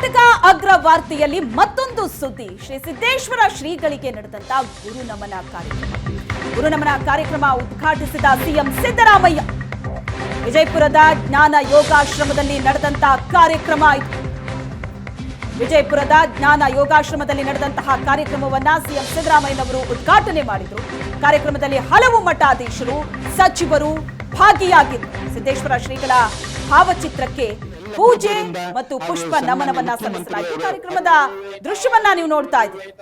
ಕರ್ನಾಟಕ ಅಗ್ರ ವಾರ್ತೆಯಲ್ಲಿ ಮತ್ತೊಂದು ಸುದ್ದಿ. ಶ್ರೀ ಸಿದ್ದೇಶ್ವರ ಶ್ರೀಗಳಿಗೆ ನಡೆದಂತ ಗುರು ನಮನ ಕಾರ್ಯಕ್ರಮ. ಗುರು ನಮನ ಕಾರ್ಯಕ್ರಮ ಉದ್ಘಾಟಿಸಿದ ಸಿಎಂ ಸಿದ್ದರಾಮಯ್ಯ. ವಿಜಯಪುರದ ಜ್ಞಾನ ಯೋಗಾಶ್ರಮದಲ್ಲಿ ನಡೆದಂತ ಕಾರ್ಯಕ್ರಮ ಇದು. ವಿಜಯಪುರದ ಜ್ಞಾನ ಯೋಗಾಶ್ರಮದಲ್ಲಿ ನಡೆದಂತಹ ಕಾರ್ಯಕ್ರಮವನ್ನ ಸಿಎಂ ಸಿದ್ದರಾಮಯ್ಯನವರು ಉದ್ಘಾಟನೆ ಮಾಡಿದರು. ಕಾರ್ಯಕ್ರಮದಲ್ಲಿ ಹಲವು ಮಠಾಧೀಶರು, ಸಚಿವರು ಭಾಗಿಯಾಗಿದ್ದರು. ಸಿದ್ದೇಶ್ವರ ಶ್ರೀಗಳ ಭಾವಚಿತ್ರಕ್ಕೆ ಪೂಜೆ ಮತ್ತು ಪುಷ್ಪ ನಮನವನ್ನ ಸಲ್ಲಿಸಲಾಯಿತು ಕಾರ್ಯಕ್ರಮದ ದೃಶ್ಯವನ್ನ ನೀವು ನೋಡ್ತಾ ಇದ್ದೀರಿ.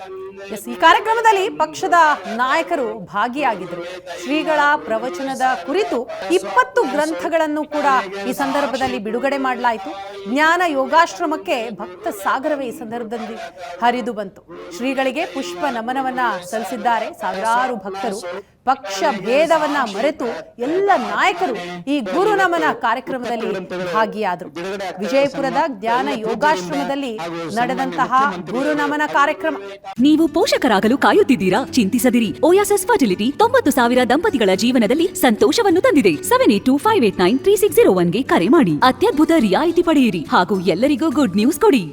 ಈ ಕಾರ್ಯಕ್ರಮದಲ್ಲಿ ಪಕ್ಷದ ನಾಯಕರು ಭಾಗಿಯಾಗಿದ್ದರು. ಶ್ರೀಗಳ ಪ್ರವಚನದ ಕುರಿತು ಇಪ್ಪತ್ತು ಗ್ರಂಥಗಳನ್ನು ಕೂಡ ಈ ಸಂದರ್ಭದಲ್ಲಿ ಬಿಡುಗಡೆ ಮಾಡಲಾಯಿತು. ಜ್ಞಾನ ಯೋಗಾಶ್ರಮಕ್ಕೆ ಭಕ್ತ ಸಾಗರವೇ ಈ ಸಂದರ್ಭದಲ್ಲಿ ಹರಿದು ಬಂತು. ಶ್ರೀಗಳಿಗೆ ಪುಷ್ಪ ನಮನವನ್ನ ಸಲ್ಲಿಸಿದ್ದಾರೆ. ಸಾವಿರಾರು ಭಕ್ತರು ಪಕ್ಷ ಭೇದವನ್ನ ಮರೆತು ಎಲ್ಲ ನಾಯಕರು ಈ ಗುರು ನಮನ ಕಾರ್ಯಕ್ರಮದಲ್ಲಿ ಭಾಗಿಯಾದರು. ವಿಜಯಪುರದ ಜ್ಞಾನ ಯೋಗಾಶ್ರಮದಲ್ಲಿ ನಡೆದಂತಹ ಗುರು ನಮನ ಕಾರ್ಯಕ್ರಮ. ನೀವು ಪೋಷಕರಾಗಲು ಕಾಯುತ್ತಿದ್ದೀರಾ? ಚಿಂತಿಸದಿರಿ. ಓಯಾಸಸ್ ಫರ್ಟಿಲಿಟಿ ತೊಂಬತ್ತು ಸಾವಿರ ದಂಪತಿಗಳ ಜೀವನದಲ್ಲಿ ಸಂತೋಷವನ್ನು ತಂದಿದೆ. Seven eight two five eight nine three six zero ಒನ್ಗೆ ಕರೆ ಮಾಡಿ. ಅತ್ಯದ್ಭುತ ರಿಯಾಯಿತಿ ಪಡೆಯಿರಿ ಹಾಗೂ ಎಲ್ಲರಿಗೂ ಗುಡ್ ನ್ಯೂಸ್ ಕೊಡಿ.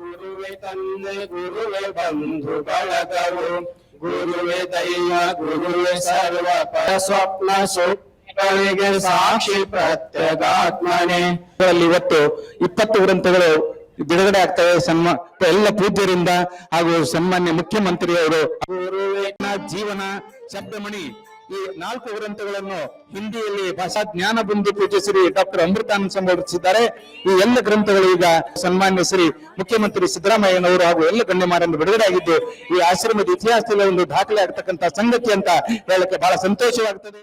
ಗುರುವೆ ತಂದೆ ಗುರುವೆ ಬಂಧು ಬಳಗವು ಗುರುವೆ ದೈವ ಗುರುವೆ ಸರ್ವ ಪರ ಸ್ವಪ್ನ ಸುಗಳಿಗೆ ಸಾಕ್ಷಿ ಪ್ರತ್ಯಗಾತ್ಮನೆ. ಇವತ್ತು ಇಪ್ಪತ್ತು ಗ್ರಂಥಗಳು ಬಿಡುಗಡೆ ಆಗ್ತವೆ. ಸನ್ಮಾ ಎಲ್ಲ ಪೂಜ್ಯರಿಂದ ಹಾಗೂ ಸನ್ಮಾನ್ಯ ಮುಖ್ಯಮಂತ್ರಿಯವರು. ಗುರುವಿನ ಜೀವನ ಶಬ್ದಮಣಿ. ಈ ನಾಲ್ಕು ಗ್ರಂಥಗಳನ್ನು ಹಿಂದಿಯಲ್ಲಿ ಭಾಷಾ ಜ್ಞಾನ ಬಂಧು ಶ್ರೀ ಡಾಕ್ಟರ್ ಅಮೃತಾನಂದ ಸಂಬೋಧಿಸಿದ್ದಾರೆ ಈ ಎಲ್ಲ ಗ್ರಂಥಗಳು ಈಗ ಸನ್ಮಾನ್ಯ ಶ್ರೀ ಮುಖ್ಯಮಂತ್ರಿ ಸಿದ್ದರಾಮಯ್ಯನವರು ಹಾಗೂ ಎಲ್ಲ ಗಣ್ಯಮಾರನ್ನು ಬಿಡುಗಡೆ ಆಗಿದ್ದು, ಈ ಆಶ್ರಮದ ಇತಿಹಾಸದಲ್ಲಿ ಒಂದು ದಾಖಲೆ ಆಗ್ತಕ್ಕಂತ ಸಂಗತಿ ಅಂತ ಹೇಳಕ್ಕೆ ಬಹಳ ಸಂತೋಷವಾಗ್ತದೆ.